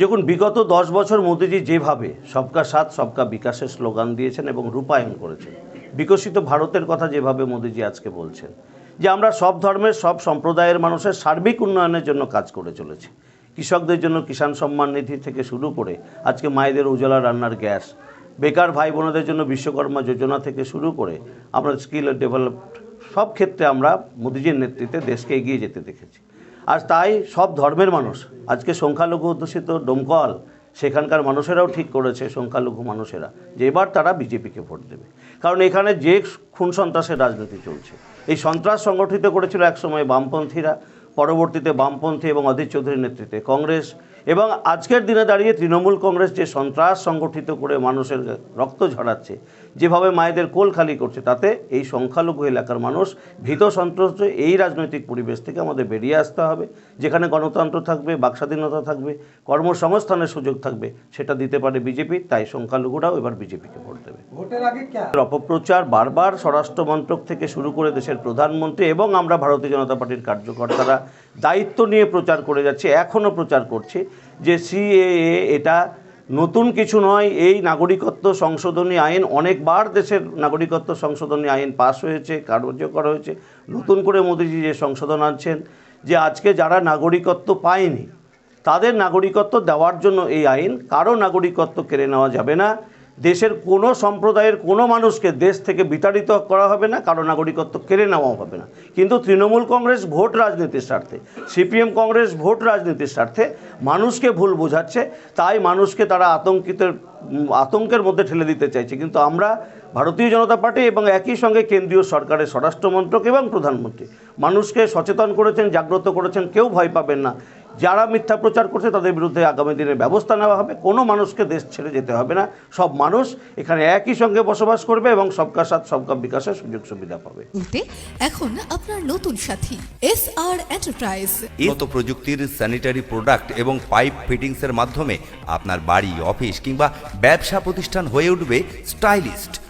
দেখুন, বিগত দশ বছর মোদিজি যেভাবে সবকা সাথ, সবকা বিকাশের স্লোগান দিয়েছেন এবং রূপায়ণ করেছেন, বিকশিত ভারতের কথা যেভাবে মোদিজি আজকে বলছেন, যে আমরা সব ধর্মের, সব সম্প্রদায়ের মানুষের সার্বিক উন্নয়নের জন্য কাজ করে চলেছি। কৃষকদের জন্য কিষাণ সম্মান নিধি থেকে শুরু করে আজকে মায়েদের উজ্জ্বলা রান্নার গ্যাস, বেকার ভাই বোনদের জন্য বিশ্বকর্মা যোজনা থেকে শুরু করে আমরা স্কিল ডেভেলপ সব ক্ষেত্রে আমরা মোদিজির নেতৃত্বে দেশকে এগিয়ে যেতে দেখেছি। আর তাই সব ধর্মের মানুষ। আজকে সংখ্যালঘু অধ্যুষিত ডোমকল, সেখানকার মানুষেরাও ঠিক করেছে সংখ্যালঘু মানুষেরা, যে এবার তারা বিজেপিকে ভোট দেবে। কারণ এখানে যে খুন সন্ত্রাসের রাজনীতি চলছে। এই সন্ত্রাস সংগঠিত করেছিল একসময় বামপন্থীরা, পরবর্তীতে বামপন্থী এবং অধীর চৌধুরীর নেতৃত্বে কংগ্রেস এবং আজকের দিনে দাঁড়িয়ে তৃণমূল কংগ্রেস যে সন্ত্রাস সংগঠিত করে মানুষের রক্ত ঝরাচ্ছে যেভাবে মায়েদের কোল খালি করছে তাতে এই সংখ্যালঘু এলাকার মানুষ ভীত সন্ত্রস্ত এই রাজনৈতিক পরিবেশ থেকে আমাদের বেরিয়ে আসতে হবে যেখানে গণতন্ত্র থাকবে বাকস্বাধীনতা থাকবে কর্মসংস্থানের সুযোগ থাকবে সেটা দিতে পারে বিজেপি তাই সংখ্যালঘুরাও এবার বিজেপিকে ভোট দেবে। ভোটের আগে অপপ্রচার বারবার স্বরাষ্ট্র মন্ত্রক থেকে শুরু করে দেশের প্রধানমন্ত্রী এবং আমরা ভারতীয় জনতা পার্টির কার্যকর্তারা দায়িত্ব নিয়ে প্রচার করে যাচ্ছে, এখনও প্রচার করছে যে সিএএ এটা নতুন কিছু নয়, এই নাগরিকত্ব সংশোধনী আইন অনেকবার দেশের নাগরিকত্ব সংশোধনী আইন পাশ হয়েছে, কার্যকর হয়েছে। নতুন করে মোদিজি যে সংশোধন আনছেন যে আজকে যারা নাগরিকত্ব পায়নি, তাদের নাগরিকত্ব দেওয়ার জন্য এই আইন, কারও নাগরিকত্ব কেড়ে নেওয়া যাবে না। দেশের কোনো সম্প্রদায়ের কোনো মানুষকে দেশ থেকে বিতাড়িত করা হবে না কারও নাগরিকত্ব কেড়ে নেওয়া হবে না। কিন্তু তৃণমূল কংগ্রেস ভোট রাজনীতির স্বার্থে সিপিএম কংগ্রেস ভোট রাজনীতির স্বার্থে মানুষকে ভুল বোঝাচ্ছে তাই মানুষকে তারা আতঙ্কিত উম, আতঙ্কের মধ্যে ঠেলে দিতে চাইছে। কিন্তু আমরা ভারতীয় জনতা পার্টি এবং একই সঙ্গে কেন্দ্রীয় সরকারের স্বরাষ্ট্রমন্ত্রক এবং প্রধানমন্ত্রী মানুষকে সচেতন করেছেন জাগ্রত করেছেন কেউ ভয় পাবেন না। যারা মিথ্যা প্রচার করছে তাদের বিরুদ্ধে আগামী দিনে ব্যবস্থা নেওয়া হবে। কোনো মানুষকে দেশ ছেড়ে যেতে হবে না। সব মানুষ এখানে একই সঙ্গে বসবাস করবে এবং সবকা সাথ সবকা বিকাশের সুযোগ সুবিধা পাবে। এখন আপনার নতুন সাথী এস আর এন্টারপ্রাইজ উন্নত প্রযুক্তির স্যানিটারি প্রোডাক্ট এবং পাইপ ফিটিংসের মাধ্যমে আপনার বাড়ি অফিস কিংবা ব্যবসা প্রতিষ্ঠান হয়ে উঠবে স্টাইলিস্ট